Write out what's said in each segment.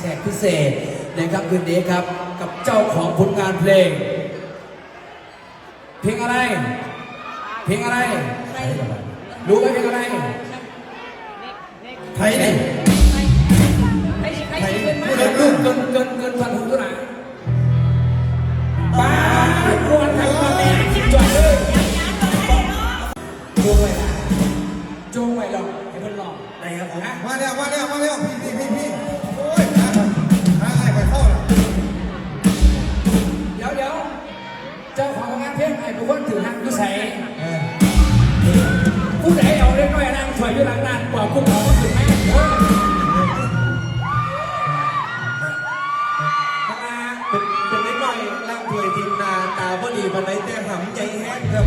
แขกพิเศษนะครับคืนนี้ครับ กับเจ้าของผลงานเพลง เพลงอะไร เพลงอะไร รู้ไหมเพลงอะไรไทยนี่ไทยนี่พูดเลยลูกเกินเกินเกินพันหูตัวไหนป้าควนทางมาแม่จิบจ่อยเลยจูงไว้ละจูงไว้ลองให้เพิ่นลองไหนครับผมฮะมาแล้วมาแล้วมาแล้วพี่พี่พี่ ใส่เออผู้ใดเอาเล็กน้อยนั่งถอยอยู่หลังนั้นบอกผู้ของถือแม่เออทำไมเป็นเป็นเล็กน้อยร่างถวยทีมนาตาบ่ดีบันไดแต่หำใจแห้งครับ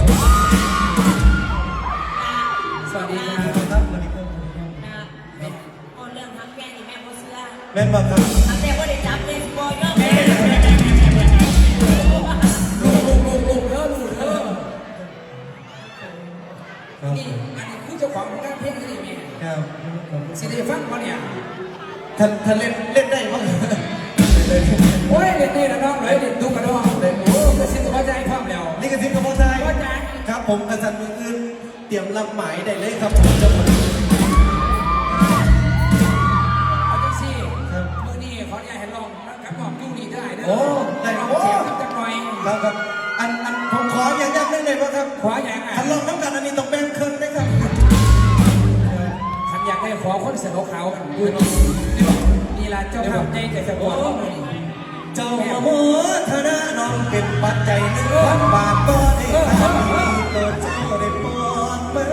สวัสดีครับ ครับสวัสดีครับโอ้เรื่องทำแกนี่แม่บ่เชื่อแม่นบอกครับ นี่อันนี้คือเจ้าของงานเพลงนี่แม่ครับครับสิได้ฟังวะเนี่ยท่านท่านเล่นเล่นได้บ้างโอ้ยเด็กนี่นะน้องเลยเด็กดูกระดองเลยโอ้กระซิบเข้าใจพร้อมแล้วนี่ก็ทิพย์กับพ่อชายเข้าใจครับผมกระสันมืออื่นเตรียมรับหมายได้เลยครับผมจะมาเอาจังซี่ครับมือนี่ขออนุญาตให้ลองแล้วกับบอกยูนี่ได้เด้อโอ้ได้ลองโอ้เสียงกับจักหน่อยครับครับอันอันผมขออย่างยักได้เลยว่าครับขออย่างอะ นดูนี่นี่ล่ะเจ้าภาพใจใจสะกดว่าไงเจ้ามาโมธนาน้องเป็นปัจจัยหนึ่งพันบาทก็ได้ทำให้ตัวเจ้าได้ปลอดมา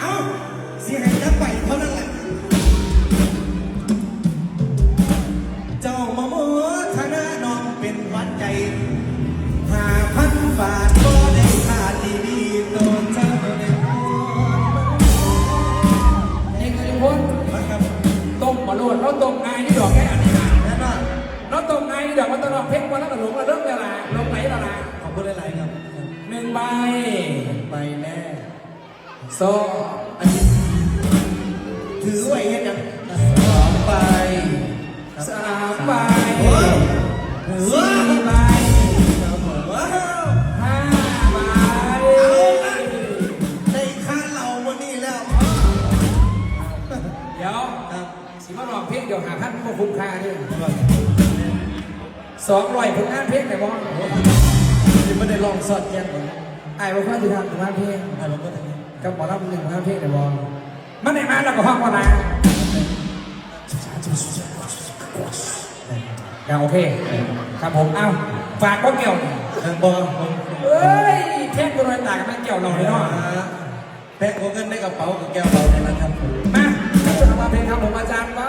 เอ้าเสียให้นักไป ต้มมาโลดแล้วต้มไงนี่ดอกแค่อันนี้นะแน่นอนแล้วต้มไงนี่ดอกมันตลอดเพ่งวันแล้วก็หลงแล้วเริ่มเวลาลงไหนและละขอบคุณหลายๆครับหนึ่งใบไปแน่สองอันนี้ถือไว้ให้กัน สิมาลองเพ่งเดี๋ยวหาพันก็คุ้มค่าด้วยสองร้อยผลงานเพ่งไหนบ้างยังไม่ได้ลองสอดแยกเลยไอ้บอกว่าจะทำผลงานเพ่งอ่านลงก็ถึงนี้กับหมอรับหนึ่งผลงานเพ่งไหนบ้างมันไหนมาแล้วก็ห้องก่อนนะอ่าโอเคครับผมเอ้าฝากก้อนเกี่ยวทางบอลผมเอ้ยเทพตัวน้อยต่างกันไม่เกี่ยวเราเลยเนาะแพ็คโอเงินในกระเป๋ากับแก้วเราเนี่ยนะครับผมมาจะมาเพลงครับผมอาจารย์ว้า